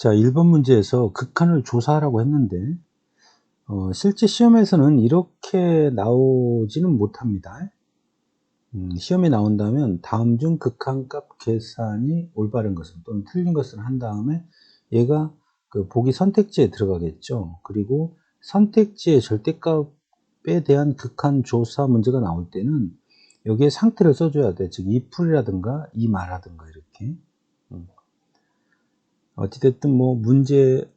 자, 1번 문제에서 극한을 조사하라고 했는데, 어, 실제 시험에서는 이렇게 나오지는 못합니다. 음, 시험에 나온다면 다음 중 극한값 계산이 올바른 것은 또는 틀린 것을 한 다음에 얘가 그 보기 선택지에 들어가겠죠. 그리고 선택지의 절대값에 대한 극한 조사 문제가 나올 때는 여기에 상태를 써줘야 돼. 즉, 이 풀이라든가 이 말하든가 이렇게. 음. 어찌됐든 뭐 문제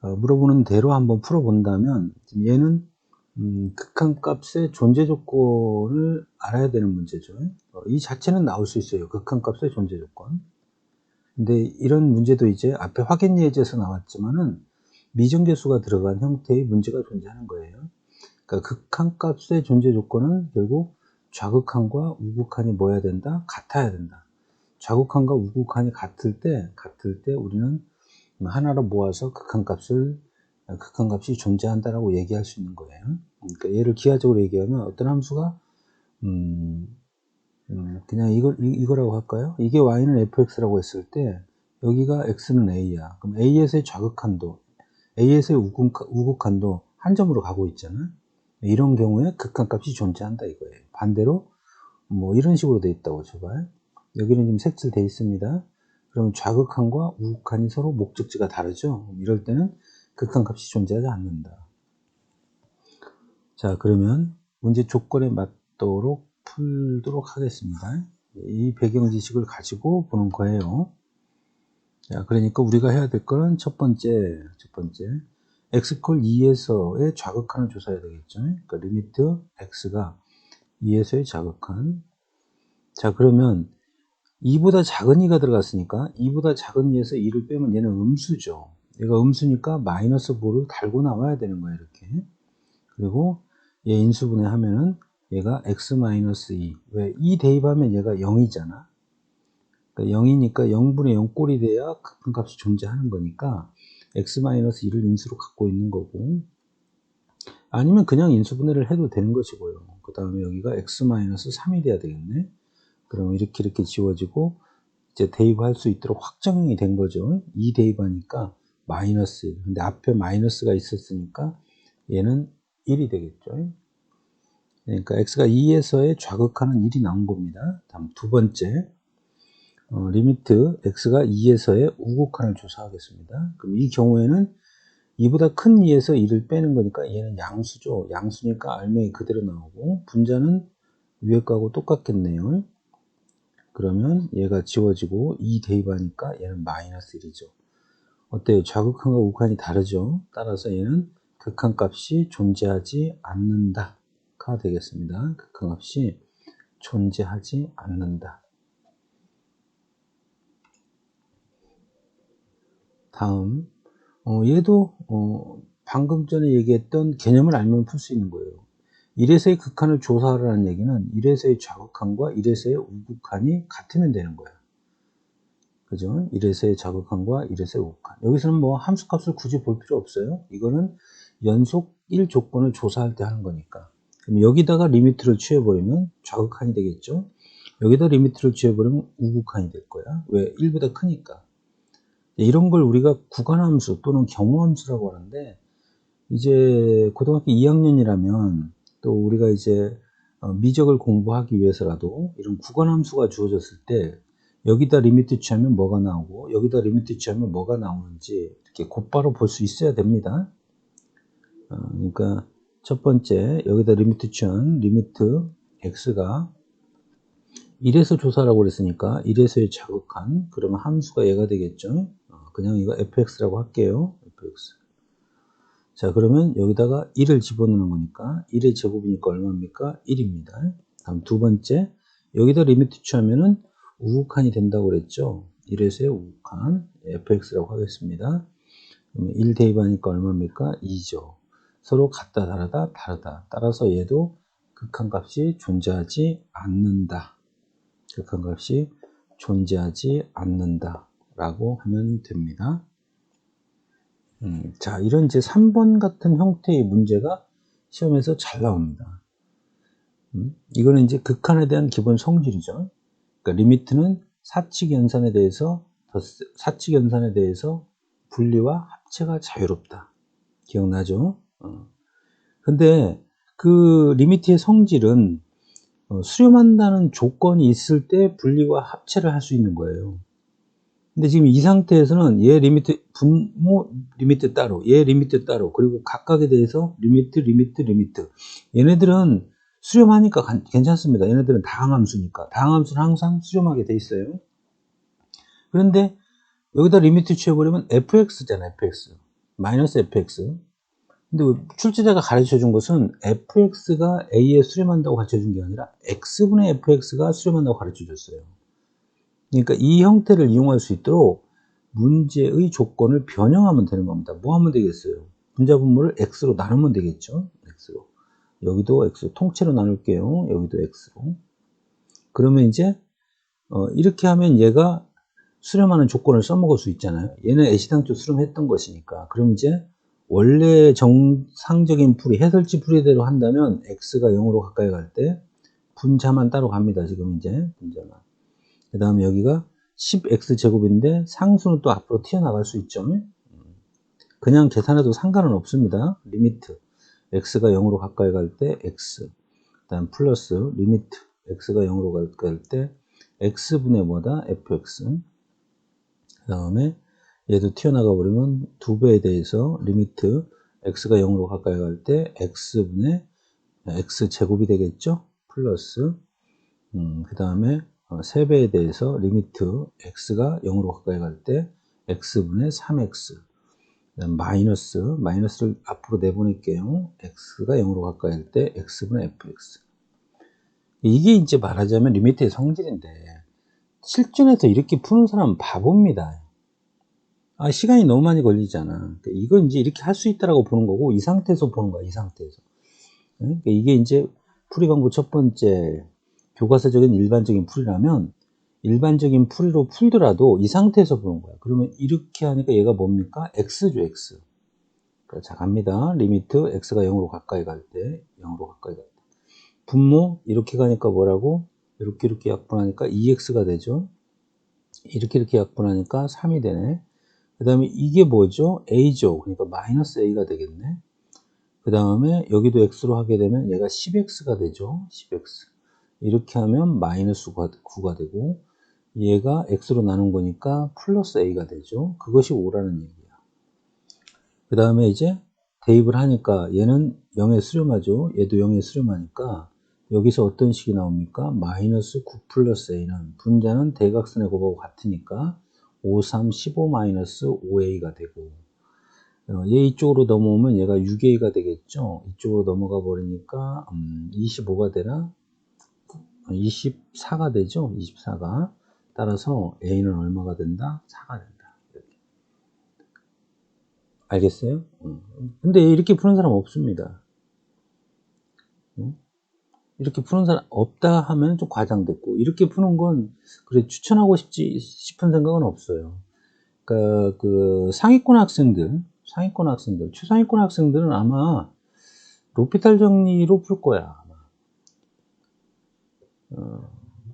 어, 물어보는 대로 한번 풀어본다면 얘는 음, 극한값의 존재 조건을 알아야 되는 문제죠. 어, 이 자체는 나올 수 있어요. 극한값의 존재 조건. 근데 이런 문제도 이제 앞에 확인 예제에서 나왔지만은 미정계수가 들어간 형태의 문제가 존재하는 거예요. 그러니까 극한값의 존재 조건은 결국 좌극한과 우극한이 뭐야 된다? 같아야 된다. 좌극한과 우극한이 같을 때, 같을 때 우리는 하나로 모아서 극한값을 극한값이 존재한다라고 얘기할 수 있는 거예요. 그러니까 얘를 기하적으로 얘기하면 어떤 함수가 음, 음, 그냥 이걸 이, 거라고 할까요? 이게 y는 fx라고 했을 때 여기가 x는 a야. 그럼 a에서의 좌극한도, a에서의 우극, 우극한도 한 점으로 가고 있잖아. 이런 경우에 극한값이 존재한다 이거예요. 반대로 뭐 이런 식으로 돼 있다고 제발. 여기는 지금 색칠돼 있습니다. 그럼 좌극한과 우극한이 서로 목적지가 다르죠. 이럴 때는 극한 값이 존재하지 않는다. 자 그러면 문제 조건에 맞도록 풀도록 하겠습니다. 이 배경 지식을 가지고 보는 거예요. 자, 그러니까 우리가 해야 될 거는 첫 번째, 첫 번째, x콜 2에서의 좌극한을 조사해야 되겠죠. 그러니까 리미트 x가 2에서의 좌극한. 자, 그러면 2보다 작은 2가 들어갔으니까 2보다 작은 2에서 2를 빼면 얘는 음수죠. 얘가 음수니까 마이너스 5를 달고 나와야 되는 거예요. 이렇게. 그리고 얘 인수분해 하면은 얘가 x-2. 왜? 2 대입하면 얘가 0이잖아. 그러니까 0이니까 0분의 0 꼴이 돼야 극한값이 존재하는 거니까 x-1을 인수로 갖고 있는 거고 아니면 그냥 인수분해를 해도 되는 것이고요. 그 다음에 여기가 x-3이 돼야 되겠네. 그러면 이렇게 이렇게 지워지고 이제 대입할 수 있도록 확정이 된 거죠. 2 대입하니까 마이너스 1. 근데 앞에 마이너스가 있었으니까 얘는 1이 되겠죠. 그러니까 x가 2에서의 좌극하는 1이 나온 겁니다. 다음 두 번째 어, 리미트 x가 2에서의 우극한을 조사하겠습니다. 그럼 이 경우에는 2보다 큰 2에서 2를 빼는 거니까 얘는 양수죠. 양수니까 알맹이 그대로 나오고 분자는 위에 거하고 똑같겠네요. 그러면 얘가 지워지고 2 대입하니까 얘는 마이너스 1이죠. 어때요? 좌극한과 우극한이 다르죠. 따라서 얘는 극한값이 존재하지 않는다. 가 되겠습니다. 극한값이 존재하지 않는다. 다음 어, 얘도 어, 방금 전에 얘기했던 개념을 알면 풀 수 있는 거예요. 1에서의 극한을 조사하라는 얘기는 1에서의 좌극한과 1에서의 우극한이 같으면 되는 거야. 그죠? 1에서의 좌극한과 1에서의 우극한. 여기서는 뭐 함수값을 굳이 볼 필요 없어요. 이거는 연속 1 조건을 조사할 때 하는 거니까. 그럼 여기다가 리미트를 취해버리면 좌극한이 되겠죠? 여기다 리미트를 취해버리면 우극한이 될 거야. 왜? 1보다 크니까. 이런 걸 우리가 구간함수 또는 경우함수라고 하는데 이제 고등학교 2학년이라면 또 우리가 이제 어, 미적을 공부하기 위해서라도 이런 구간함수가 주어졌을 때 여기다 리미트 취하면 뭐가 나오고 여기다 리미트 취하면 뭐가 나오는지 이렇게 곧바로 볼 수 있어야 됩니다. 어, 그러니까 첫 번째 여기다 리미트 취한 리미트 x가 1에서 조사라고 그랬으니까 1에서의 자극한 그러면 함수가 얘가 되겠죠. 그냥 이거 fx라고 할게요. fx. 자, 그러면 여기다가 1을 집어넣는 거니까 1의 제곱이니까 얼마입니까? 1입니다. 다음 두 번째, 여기다 리미트 취하면은 우극한이 된다고 그랬죠. 1에서의 우극한 fx라고 하겠습니다. 그러면 1 대입하니까 얼마입니까? 2죠. 서로 같다 다르다 다르다. 따라서 얘도 극한값이 존재하지 않는다. 극한값이 존재하지 않는다. 라고 하면 됩니다. 음, 자, 이런 이제 3번 같은 형태의 문제가 시험에서 잘 나옵니다. 음, 이거는 이제 극한에 대한 기본 성질이죠. 그러니까 리미트는 사칙 연산에 대해서 사칙 연산에 대해서 분리와 합체가 자유롭다. 기억나죠? 어. 근데 그 리미트의 성질은 어, 수렴한다는 조건이 있을 때 분리와 합체를 할 수 있는 거예요. 근데 지금 이 상태에서는 얘 리미트 분모 리미트 따로 얘 리미트 따로 그리고 각각에 대해서 리미트 리미트 리미트. 얘네들은 수렴하니까 괜찮습니다. 얘네들은 다항함수니까. 다항함수는 항상 수렴하게 돼 있어요. 그런데 여기다 리미트 취해버리면 fx잖아 fx. 마이너스 fx. 근데 출제자가 가르쳐 준 것은 fx가 a에 수렴한다고 가르쳐 준 게 아니라 x분의 fx가 수렴한다고 가르쳐 줬어요 그러니까 이 형태를 이용할 수 있도록 문제의 조건을 변형하면 되는 겁니다. 뭐 하면 되겠어요? 분자 분모를 x로 나누면 되겠죠? x로. 여기도 x 통째로 나눌게요. 여기도 x로. 그러면 이제 어, 이렇게 하면 얘가 수렴하는 조건을 써먹을 수 있잖아요. 얘는 애시당초 수렴했던 것이니까. 그럼 이제 원래 정상적인 풀이 해설지 풀이대로 한다면 x가 0으로 가까이 갈 때 분자만 따로 갑니다. 지금 이제 분자만. 그 다음에 여기가 10x제곱인데 상수는 또 앞으로 튀어나갈 수 있죠. 그냥 계산해도 상관은 없습니다. 리미트 x가 0으로 가까이 갈 때 x 그 다음 플러스 리미트 x가 0으로 가까이 갈 때 x분의 뭐다? fx 그 다음에 얘도 튀어나가 버리면 두 배에 대해서 리미트 x가 0으로 가까이 갈 때 x분의 x제곱이 되겠죠? 플러스 음, 그 다음에 3배에 어, 대해서 리미트 x가 0으로 가까이 갈 때 x분의 3x 마이너스 마이너스를 앞으로 내보낼게요 x가 0으로 가까이 갈때 x분의 fx. 이게 이제 말하자면 리미트의 성질인데 실전에서 이렇게 푸는 사람은 바보입니다. 아 시간이 너무 많이 걸리잖아. 그러니까 이건 이제 이렇게 할 수 있다라고 보는 거고 이 상태에서 보는 거야 이 상태에서. 그러니까 이게 이제 풀이 광고 첫 번째 교과서적인 일반적인 풀이라면 일반적인 풀이로 풀더라도 이 상태에서 보는 거야. 그러면 이렇게 하니까 얘가 뭡니까? x죠, x. 자, 갑니다. 리미트 x가 0으로 가까이 갈 때, 0으로 가까이 갈 때. 분모, 이렇게 가니까 뭐라고? 이렇게 이렇게 약분하니까 2x가 되죠. 이렇게 이렇게 약분하니까 3이 되네. 그 다음에 이게 뭐죠? a죠. 그러니까 마이너스 a가 되겠네. 그 다음에 여기도 x로 하게 되면 얘가 10x가 되죠. 10x. 이렇게 하면 마이너스 9가 되고 얘가 x로 나눈 거니까 플러스 a가 되죠. 그것이 5라는 얘기야. 그 다음에 이제 대입을 하니까 얘는 0에 수렴하죠. 얘도 0에 수렴하니까 여기서 어떤 식이 나옵니까? 마이너스 9 플러스 a는 분자는 대각선의 곱하고 같으니까 5, 3, 15 마이너스 5a가 되고 어, 얘 이쪽으로 넘어오면 얘가 6a가 되겠죠. 이쪽으로 넘어가 버리니까 음, 25가 되나? 24가 되죠. 24가. 따라서 A는 얼마가 된다? 4가 된다. 이렇게. 알겠어요? 근데 이렇게 푸는 사람 없습니다. 이렇게 푸는 사람 없다 하면 좀 과장됐고 이렇게 푸는 건 그래 추천하고 싶지 싶은 생각은 없어요. 그러니까 그 상위권 학생들, 상위권 학생들, 최상위권 학생들은 아마 로피탈 정리로 풀 거야. 어,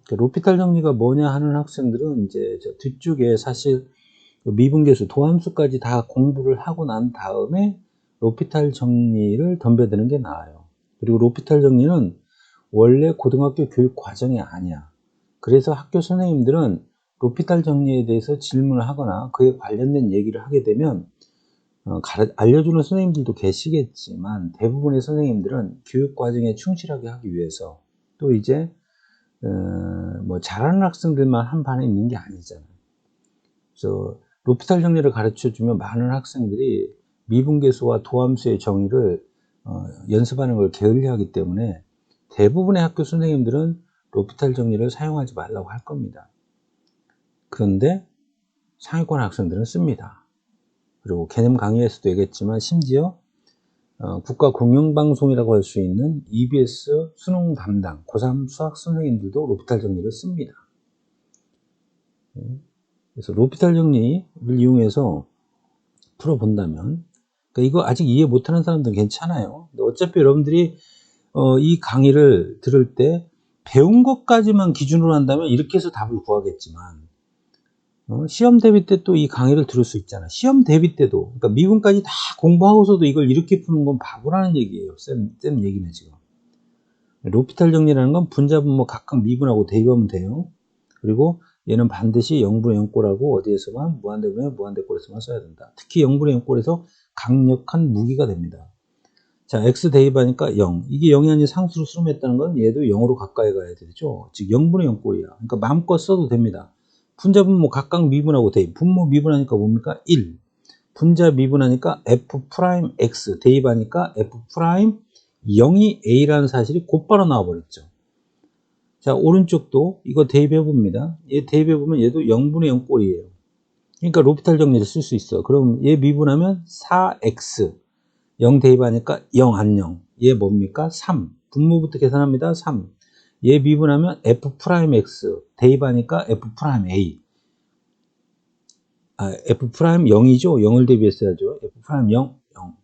그 로피탈 정리가 뭐냐 하는 학생들은 이제 뒤쪽에 사실 그 미분계수, 도함수까지 다 공부를 하고 난 다음에 로피탈 정리를 덤벼드는 게 나아요. 그리고 로피탈 정리는 원래 고등학교 교육 과정이 아니야. 그래서 학교 선생님들은 로피탈 정리에 대해서 질문을 하거나 그에 관련된 얘기를 하게 되면 어, 알려주는 선생님들도 계시겠지만 대부분의 선생님들은 교육 과정에 충실하게 하기 위해서 또 이제 어, 뭐 잘하는 학생들만 한 반에 있는 게 아니잖아요. 그래서 로피탈 정리를 가르쳐 주면 많은 학생들이 미분계수와 도함수의 정의를 어, 연습하는 걸 게을리하기 때문에 대부분의 학교 선생님들은 로피탈 정리를 사용하지 말라고 할 겁니다. 그런데 상위권 학생들은 씁니다. 그리고 개념 강의에서도 얘기했지만 심지어 어, 국가 공영방송이라고 할 수 있는 EBS 수능 담당 고3 수학 선생님들도 로피탈 정리를 씁니다. 음, 그래서 로피탈 정리를 이용해서 풀어본다면 그러니까 이거 아직 이해 못하는 사람들은 괜찮아요. 어차피 여러분들이 어, 이 강의를 들을 때 배운 것까지만 기준으로 한다면 이렇게 해서 답을 구하겠지만 어, 시험 대비 때 또 이 강의를 들을 수 있잖아. 시험 대비 때도. 그러니까 미분까지 다 공부하고서도 이걸 이렇게 푸는 건 바보라는 얘기예요. 쌤, 쌤 얘기는 지금. 로피탈 정리라는 건 분자분모 각각 미분하고 대입하면 돼요. 그리고 얘는 반드시 0분의 0꼴하고 어디에서만 무한대분의 무한대꼴에서만 써야 된다. 특히 0분의 0꼴에서 강력한 무기가 됩니다. 자, x 대입하니까 0. 이게 0이 아닌 상수로 수렴했다는 건 얘도 0으로 가까이 가야 되죠. 즉 0분의 0꼴이야. 그러니까 마음껏 써도 됩니다. 분자 분모 각각 미분하고 대입. 분모 미분하니까 뭡니까? 1. 분자 미분하니까 f 프라임 x 대입하니까 f 프라임 0이 a라는 사실이 곧바로 나와버렸죠. 자, 오른쪽도 이거 대입해 봅니다. 얘 대입해 보면 얘도 0분의 0 꼴이에요. 그러니까 로피탈 정리를 쓸 수 있어. 그럼 얘 미분하면 4x 0 대입하니까 0 안녕. 얘 뭡니까? 3. 분모부터 계산합니다. 3. 얘 미분하면 f 프라임 x 대입하니까 f 프라임 a. 아, f 프라임 0이죠. 0을 대비했어야죠. f 프라임 0, 0.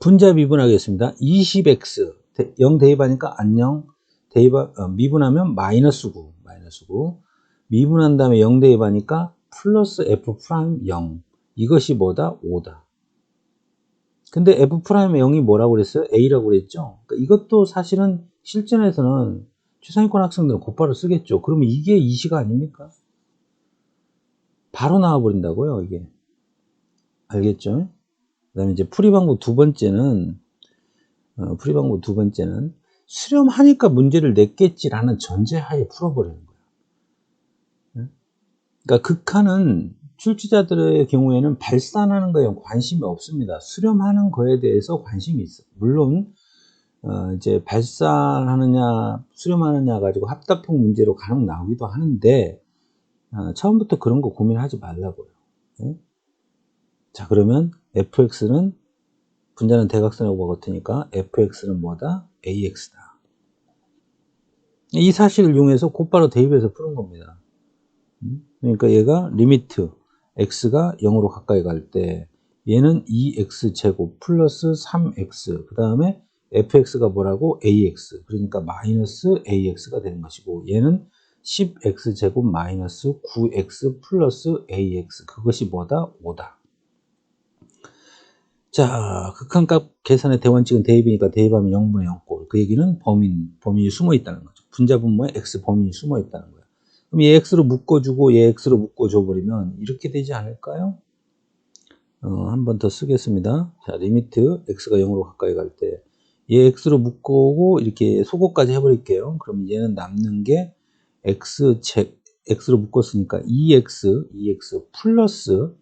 분자 미분하겠습니다. 20x 0 대입하니까 안녕. 대입 어, 미분하면 마이너스 9, 마이너스 9. 미분한 다음에 0 대입하니까 플러스 f 프라임 0. 이것이 뭐다? 5다. 근데 f 프라임 0이 뭐라고 그랬어요? a라고 그랬죠? 그러니까 이것도 사실은 실전에서는 최상위권 학생들은 곧바로 쓰겠죠. 그러면 이게 이시가 아닙니까? 바로 나와버린다고요, 이게. 알겠죠? 그 다음에 이제 풀이 방법 두 번째는, 어, 풀이 방법 두 번째는 수렴하니까 문제를 냈겠지라는 전제하에 풀어버리는 거예요. 그러니까 극한은 출제자들의 경우에는 발산하는 거에 관심이 없습니다. 수렴하는 거에 대해서 관심이 있어. 물론 어 이제 발산하느냐 수렴하느냐 가지고 합답형 문제로 간혹 나오기도 하는데 어 처음부터 그런 거 고민하지 말라고요. 네? 자 그러면 fx는 분자는 대각선하고 같으니까 fx는 뭐다? ax다. 이 사실을 이용해서 곧바로 대입해서 푸는 겁니다. 음? 그러니까 얘가 리미트 x가 0으로 가까이 갈 때 얘는 2x 제곱 플러스 3x 그 다음에 fx가 뭐라고 ax 그러니까 마이너스 ax가 되는 것이고 얘는 10x 제곱 마이너스 9x 플러스 ax 그것이 뭐다? 5다. 자, 극한값 계산의 대원칙은 대입이니까 대입하면 0분의 0꼴. 그 얘기는 범인, 범인이 숨어 있다는 거죠. 분자분모에 x 범인이 숨어 있다는 거예요. 그럼 얘 x로 묶어주고 얘 x로 묶어줘 버리면 이렇게 되지 않을까요? 어, 한 번 더 쓰겠습니다. 자, 리미트 x가 0으로 가까이 갈 때 얘 x로 묶어오고 이렇게 소거까지 해버릴게요. 그럼 얘는 남는 게 x 제, x로 묶었으니까 2x, 2x 플러스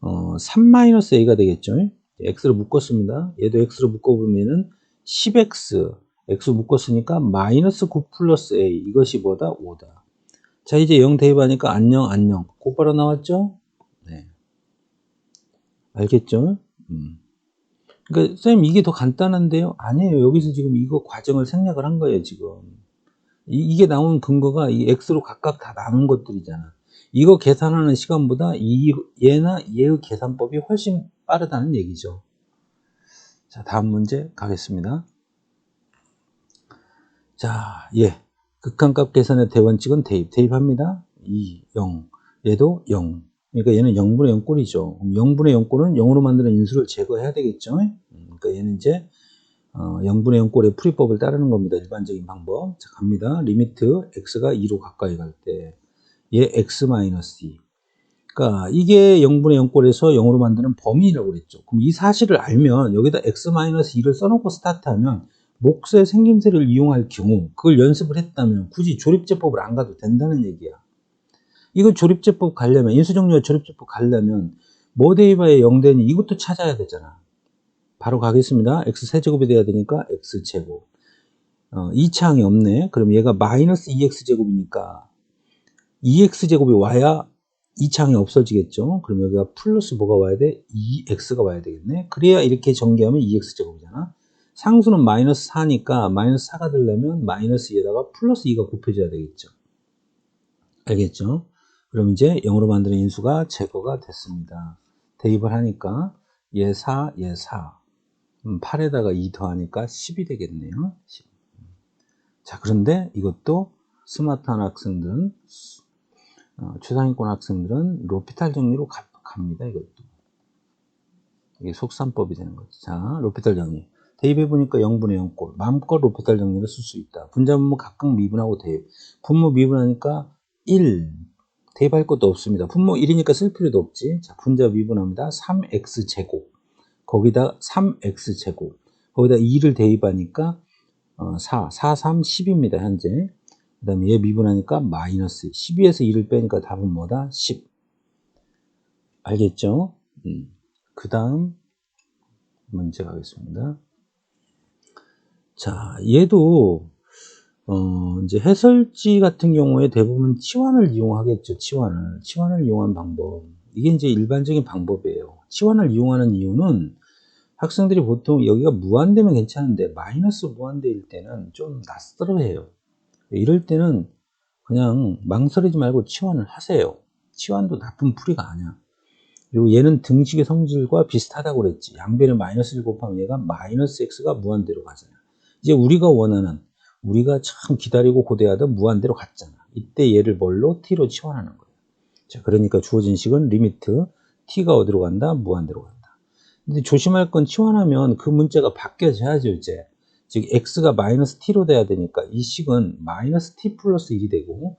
어, 3-a가 되겠죠. x로 묶었습니다. 얘도 x로 묶어보면은 10x, x 묶었으니까 마이너스 9 플러스 a 이것이 뭐다? 5다. 자 이제 0 대입하니까 안녕 안녕 곧바로 나왔죠? 네. 알겠죠? 음. 그러니까 쌤 이게 더 간단한데요? 아니에요. 여기서 지금 이거 과정을 생략을 한 거예요 지금. 이, 게 나온 근거가 이 x로 각각 다 나눈 것들이잖아. 이거 계산하는 시간보다 이 얘나 얘의 계산법이 훨씬 빠르다는 얘기죠. 자 다음 문제 가겠습니다. 자, 예. 극한값 계산의 대원칙은 대입. 대입합니다. 2, 0. 얘도 0. 그러니까 얘는 0분의 0 꼴이죠. 0분의 0 꼴은 0으로 만드는 인수를 제거해야 되겠죠. 음, 그러니까 얘는 이제 어, 0분의 0 꼴의 풀이법을 따르는 겁니다. 일반적인 방법. 자, 갑니다. 리미트 x가 2로 가까이 갈 때. 얘 x 마이너스 2. 그러니까 이게 0분의 0 꼴에서 0으로 만드는 범위라고 그랬죠. 그럼 이 사실을 알면 여기다 x 마이너스 2를 써놓고 스타트하면 목수의 생김새를 이용할 경우 그걸 연습을 했다면 굳이 조립제법을 안 가도 된다는 얘기야. 이거 조립제법 가려면 인수정리와 조립제법 가려면 뭐 대입하에 0되니 이것도 찾아야 되잖아. 바로 가겠습니다. x 세제곱이 돼야 되니까 x제곱. 어, 2차항이 없네. 그럼 얘가 마이너스 2x제곱이니까 2x제곱이 와야 2차항이 없어지겠죠. 그럼 여기가 플러스 뭐가 와야 돼? 2x가 와야 되겠네. 그래야 이렇게 전개하면 2x제곱이잖아. 상수는 마이너스 4니까 마이너스 4가 되려면 마이너스 2에다가 플러스 2가 곱해져야 되겠죠. 알겠죠? 그럼 이제 0으로 만드는 인수가 제거가 됐습니다. 대입을 하니까 얘 4, 얘 4. 8에다가 2 더하니까 10이 되겠네요. 10. 자, 그런데 이것도 스마트한 학생들은 어, 최상위권 학생들은 로피탈 정리로 가, 갑니다. 이것도. 이게 속산법이 되는 거죠. 자, 로피탈 정리. 대입해 보니까 0분의 0꼴. 마음껏 로피탈 정리를 쓸 수 있다. 분자 분모 각각 미분하고 대입. 분모 미분하니까 1. 대입할 것도 없습니다. 분모 1이니까 쓸 필요도 없지. 자, 분자 미분합니다. 3x 제곱. 거기다 3x 제곱. 거기다 2를 대입하니까 어, 4, 4, 3, 10입니다. 현재. 그 다음에 얘 미분하니까 마이너스 12에서 2를 빼니까 답은 뭐다? 10. 알겠죠? 음. 그 다음 문제 가겠습니다. 자, 얘도 어, 이제 해설지 같은 경우에 대부분 치환을 이용하겠죠. 치환을. 치환을 이용한 방법. 이게 이제 일반적인 방법이에요. 치환을 이용하는 이유는 학생들이 보통 여기가 무한대면 괜찮은데 마이너스 무한대일 때는 좀 낯설어해요. 이럴 때는 그냥 망설이지 말고 치환을 하세요. 치환도 나쁜 풀이가 아니야. 그리고 얘는 등식의 성질과 비슷하다고 그랬지. 양변에 마이너스를 곱하면 얘가 마이너스 x가 무한대로 가잖아. 이제 우리가 원하는 우리가 참 기다리고 고대하던 무한대로 갔잖아. 이때 얘를 뭘로? t로 치환하는 거예요. 자, 그러니까 주어진 식은 리미트 t가 어디로 간다? 무한대로 간다. 근데 조심할 건 치환하면 그 문자가 바뀌어져야죠, 이제. 즉 x가 마이너스 t로 돼야 되니까 이 식은 마이너스 t 플러스 1이 되고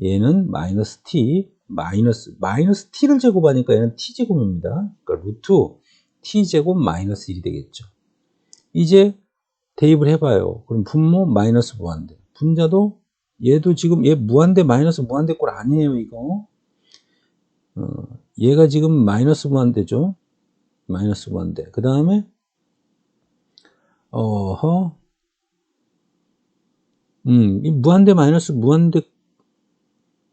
얘는 마이너스 t 마이너스 마이너스 t를 제곱하니까 얘는 t 제곱입니다. 그러니까 루트 t 제곱 마이너스 1이 되겠죠. 이제 대입을 해봐요. 그럼 분모 마이너스 무한대. 분자도 얘도 지금 얘 무한대 마이너스 무한대 꼴 아니에요 이거. 어, 얘가 지금 마이너스 무한대죠. 마이너스 무한대. 그 다음에 어허 음, 이 무한대 마이너스 무한대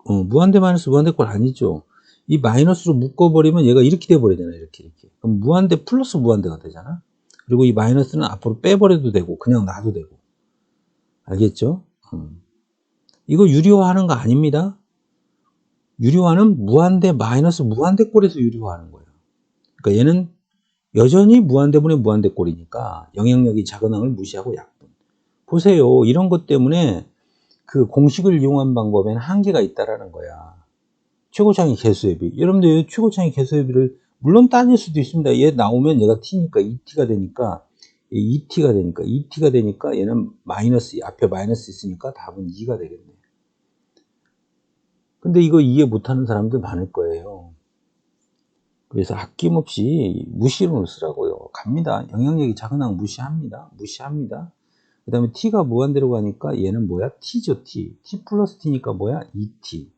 어, 무한대 마이너스 무한대 꼴 아니죠. 이 마이너스로 묶어버리면 얘가 이렇게 돼버리잖아 이렇게 이렇게. 그럼 무한대 플러스 무한대가 되잖아. 그리고 이 마이너스는 앞으로 빼버려도 되고 그냥 놔도 되고 알겠죠? 음. 이거 유리화하는 거 아닙니다. 유리화는 무한대 마이너스 무한대 꼴에서 유리화하는 거예요. 그러니까 얘는 여전히 무한대분의 무한대 꼴이니까 영향력이 작은 항을 무시하고 약분. 보세요. 이런 것 때문에 그 공식을 이용한 방법에는 한계가 있다라는 거야. 최고창의 개수협이. 여러분들 최고창의 개수협이를 물론 따질 수도 있습니다. 얘 나오면 얘가 t니까 2t가 되니까 2t가 되니까 2t가 되니까 얘는 마이너스 앞에 마이너스 있으니까 답은 2가 되겠네. 근데 이거 이해 못하는 사람들 많을 거예요. 그래서 아낌없이 무시론을 쓰라고요. 갑니다. 영향력이 작은 항 무시합니다. 무시합니다. 그 다음에 t가 무한대로 가니까 얘는 뭐야? t죠, t. t 플러스 t니까 뭐야? 2t.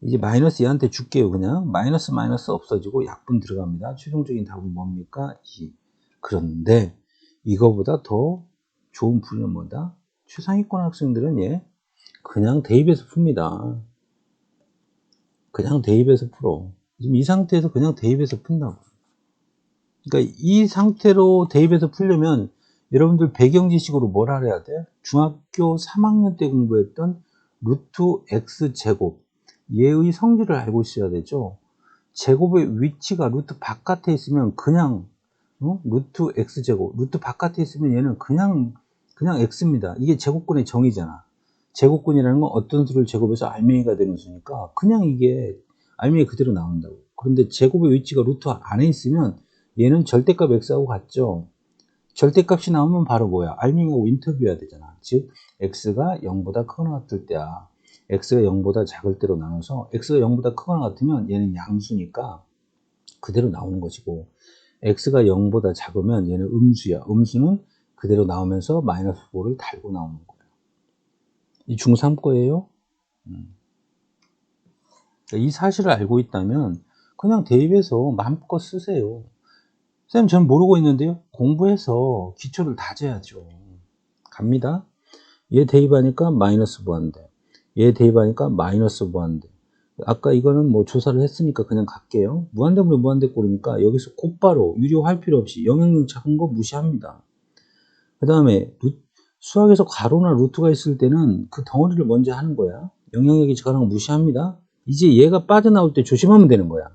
이제 마이너스 얘한테 줄게요, 그냥. 마이너스 마이너스 없어지고 약분 들어갑니다. 최종적인 답은 뭡니까? 2. 그런데 이거보다 더 좋은 풀이는 뭐다? 최상위권 학생들은 얘 그냥 대입해서 풉니다. 그냥 대입해서 풀어. 지금 이 상태에서 그냥 대입해서 푼다고. 그러니까 이 상태로 대입해서 풀려면 여러분들 배경 지식으로 뭘 알아야 돼? 중학교 3학년 때 공부했던 루트 x 제곱 얘의 성질을 알고 있어야 되죠. 제곱의 위치가 루트 바깥에 있으면 그냥 어? 루트 x 제곱 루트 바깥에 있으면 얘는 그냥 그냥 x입니다. 이게 제곱근의 정의잖아. 제곱근이라는 건 어떤 수를 제곱해서 알맹이가 되는 수니까 그냥 이게 알맹이 그대로 나온다고. 그런데 제곱의 위치가 루트 안에 있으면 얘는 절대값 x하고 같죠. 절대값이 나오면 바로 뭐야? 알맹이하고 인터뷰해야 되잖아. 즉 x가 0보다 크거나 같을 때야. X가 0보다 작을 때로 나눠서 x가 0보다 크거나 같으면 얘는 양수니까 그대로 나오는 것이고 x가 0보다 작으면 얘는 음수야. 음수는 그대로 나오면서 마이너스 5를 달고 나오는 거예요. 이 중3 거예요. 음. 이 사실을 알고 있다면 그냥 대입해서 마음껏 쓰세요. 쌤, 전 모르고 있는데요. 공부해서 기초를 다져야죠. 갑니다. 얘 대입하니까 마이너스 무한대. 얘 대입하니까 마이너스 무한대. 아까 이거는 뭐 조사를 했으니까 그냥 갈게요. 무한대분의 무한대 꼴이니까 여기서 곧바로 유료할 필요 없이 영향력 작은 거 무시합니다. 그 다음에 수학에서 가로나 루트가 있을 때는 그 덩어리를 먼저 하는 거야. 영향력이 작은 거 무시합니다. 이제 얘가 빠져나올 때 조심하면 되는 거야.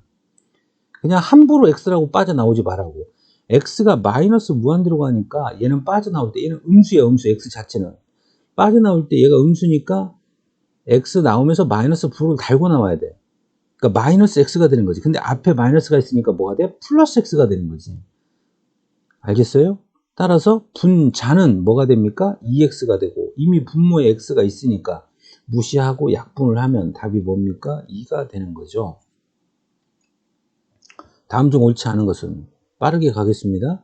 그냥 함부로 x라고 빠져나오지 말라고. x가 마이너스 무한대로 가니까 얘는 빠져나올 때 얘는 음수야 음수 x 자체는. 빠져나올 때 얘가 음수니까 x 나오면서 마이너스 부를 달고 나와야 돼. 그러니까 마이너스 x가 되는 거지. 근데 앞에 마이너스가 있으니까 뭐가 돼? 플러스 x가 되는 거지. 알겠어요? 따라서 분자는 뭐가 됩니까? 2x가 되고 이미 분모에 x가 있으니까 무시하고 약분을 하면 답이 뭡니까? 2가 되는 거죠. 다음 중 옳지 않은 것은 빠르게 가겠습니다.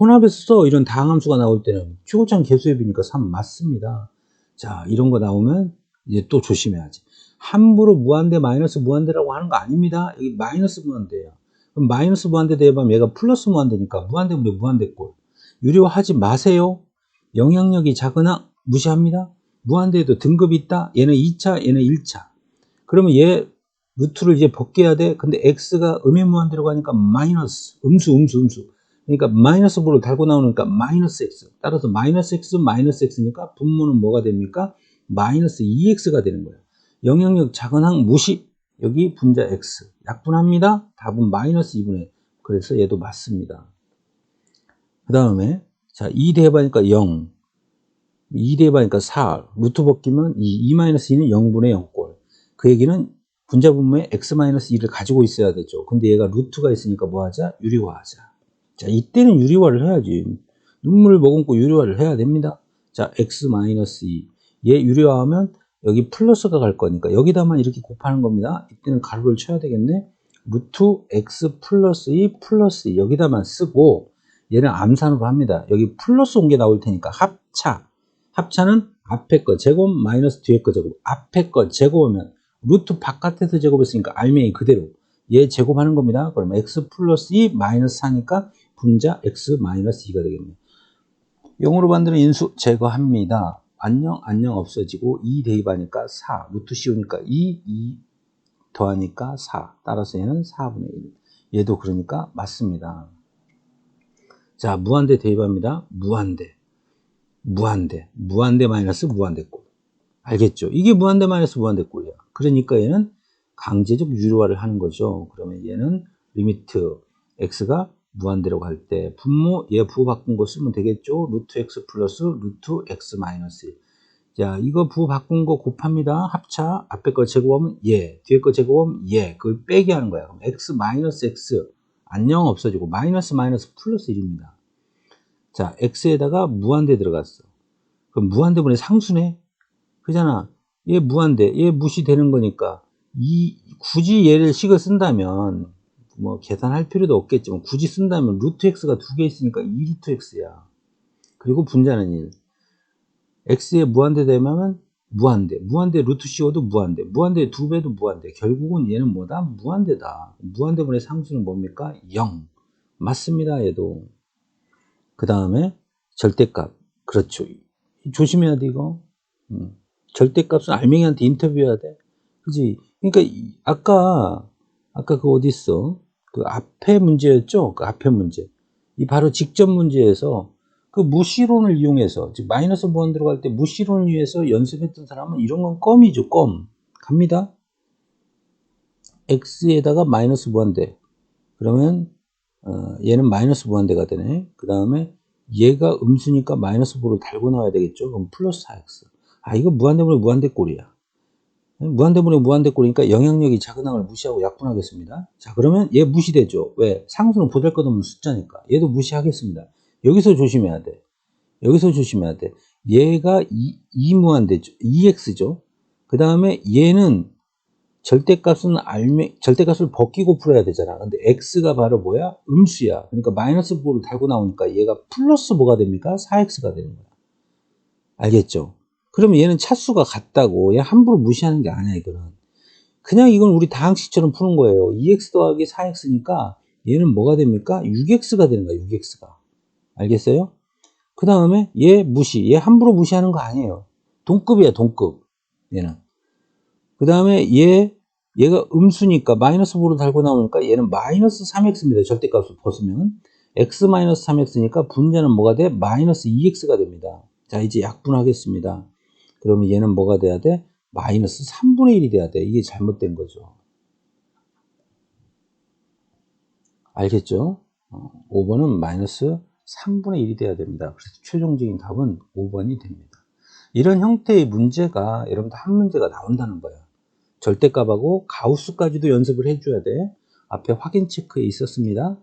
혼합에서 이런 다항함수가 나올 때는 최고점 개수협이니까 3 맞습니다. 자 이런 거 나오면 이제 또 조심해야지. 함부로 무한대 마이너스 무한대라고 하는 거 아닙니다. 여기 마이너스 무한대예요. 그럼 마이너스 무한대 대입하면 얘가 플러스 무한대니까 무한대분의 무한대꼴. 유료하지 마세요. 영향력이 항 무시합니다. 무한대에도 등급이 있다. 얘는 2차, 얘는 1차. 그러면 얘 루트를 이제 벗겨야 돼. 근데 x가 음의 무한대로 가니까 마이너스, 음수, 음수, 음수. 그러니까 마이너스 부를 달고 나오니까 마이너스 x. 따라서 마이너스 x, 마이너스 x니까 분모는 뭐가 됩니까? 마이너스 2x가 되는 거예요. 영향력 작은 항 무시. 여기 분자 x. 약분합니다. 답은 마이너스 2분의. 그래서 얘도 맞습니다. 그 다음에 자 2 대입하니까 0. 2 대입하니까 4. 루트 벗기면 2. 2-2는 0분의 0꼴. 그 얘기는 분자 분모에 x-2를 가지고 있어야 되죠. 근데 얘가 루트가 있으니까 뭐 하자? 유리화하자. 자, 이때는 유리화를 해야지. 눈물을 머금고 유리화를 해야 됩니다. 자, x-2. 얘 유리화하면 여기 플러스가 갈 거니까 여기다만 이렇게 곱하는 겁니다. 이때는 가로를 쳐야 되겠네. 루트 x 플러스 2 플러스 2 여기다만 쓰고 얘는 암산으로 합니다. 여기 플러스 온 게 나올 테니까 합차. 합차는 앞에 거 제곱 마이너스 뒤에 거 제곱. 앞에 거 제곱하면 루트 바깥에서 제곱했으니까 알맹이 그대로 얘 제곱하는 겁니다. 그러면 x 플러스 2 마이너스 4니까 분자 x 마이너스 2가 되겠네요. 0으로 만드는 인수 제거합니다. 안녕 안녕 없어지고 2 대입하니까 4 루트 씌우니까 2 2 더하니까 4 따라서 얘는 4분의 1 얘도 그러니까 맞습니다. 자 무한대 대입합니다. 무한대 무한대 무한대 마이너스 무한대꼴 알겠죠? 이게 무한대 마이너스 무한대꼴이야. 그러니까 얘는 강제적 유료화를 하는 거죠. 그러면 얘는 리미트 x가 무한대로 갈 때 분모 얘 부호 바꾼 거 쓰면 되겠죠. 루트 x 플러스 루트 x 마이너스 1. 자 이거 부호 바꾼 거 곱합니다. 합차 앞에 거 제곱하면 얘 뒤에 거 제곱하면 얘 그걸 빼기 하는 거야. 그럼 x 마이너스 x 안녕 없어지고 마이너스 마이너스 플러스 1입니다. 자 x에다가 무한대 들어갔어. 그럼 무한대분의 상수네. 그잖아. 얘 무한대, 얘 무시되는 거니까 이 굳이 얘를 식을 쓴다면 뭐 계산할 필요도 없겠지만 굳이 쓴다면 루트 x가 두 개 있으니까 2 루트 x야. 그리고 분자는 1. x에 무한대 되면 무한대, 무한대 루트 씌워도 무한대, 무한대 두 배도 무한대. 결국은 얘는 뭐다? 무한대다. 무한대분의 상수는 뭡니까? 0. 맞습니다. 얘도. 그 다음에 절대값. 그렇죠. 조심해야 돼 이거. 음. 절대값은 알맹이한테 인터뷰해야 돼. 그지? 그러니까 아까 아까 그 어디 있어? 그 앞에 문제였죠? 그 앞에 문제. 이 바로 직접 문제에서 그 무시론을 이용해서 즉 마이너스 무한 들어갈 때 무시론을 이용해서 연습했던 사람은 이런 건 껌이죠. 껌. 갑니다. x에다가 마이너스 무한대. 그러면 어, 얘는 마이너스 무한대가 되네. 그 다음에 얘가 음수니까 마이너스 5를 달고 나와야 되겠죠. 그럼 플러스 4x. 아, 이거 무한대분의 무한대 꼴이야. 무한대분의 무한대꼴이니까 영향력이 작은 항을 무시하고 약분하겠습니다. 자, 그러면 얘 무시되죠. 왜? 상수는 보잘것없는 숫자니까. 얘도 무시하겠습니다. 여기서 조심해야 돼. 여기서 조심해야 돼. 얘가 2, 2 무한대죠. 2x죠. 그 다음에 얘는 절대값은 알매, 절대값을 벗기고 풀어야 되잖아. 근데 x가 바로 뭐야? 음수야. 그러니까 마이너스 5를 달고 나오니까 얘가 플러스 뭐가 됩니까? 4x가 되는 거야. 알겠죠? 그러면 얘는 차수가 같다고. 얘 함부로 무시하는 게 아니야 이거는. 그냥 이건 우리 다항식처럼 푸는 거예요. 2x 더하기 4x니까 얘는 뭐가 됩니까? 6x가 되는 거야 6x가. 알겠어요? 그 다음에 얘 무시 얘 함부로 무시하는 거 아니에요. 동급이야 동급 얘는. 그 다음에 얘 얘가 음수니까 마이너스 5로 달고 나오니까 얘는 마이너스 3x입니다 절대값을 벗으면. x 마이너스 3x니까 분자는 뭐가 돼? 마이너스 2x가 됩니다. 자 이제 약분하겠습니다 그러면 얘는 뭐가 돼야 돼? 마이너스 3분의 1이 돼야 돼. 이게 잘못된 거죠. 알겠죠? 5번은 어, 마이너스 3분의 1이 돼야 됩니다. 그래서 최종적인 답은 5번이 됩니다. 이런 형태의 문제가 여러분들 한 문제가 나온다는 거야. 절대값하고 가우스까지도 연습을 해줘야 돼. 앞에 확인 체크에 있었습니다.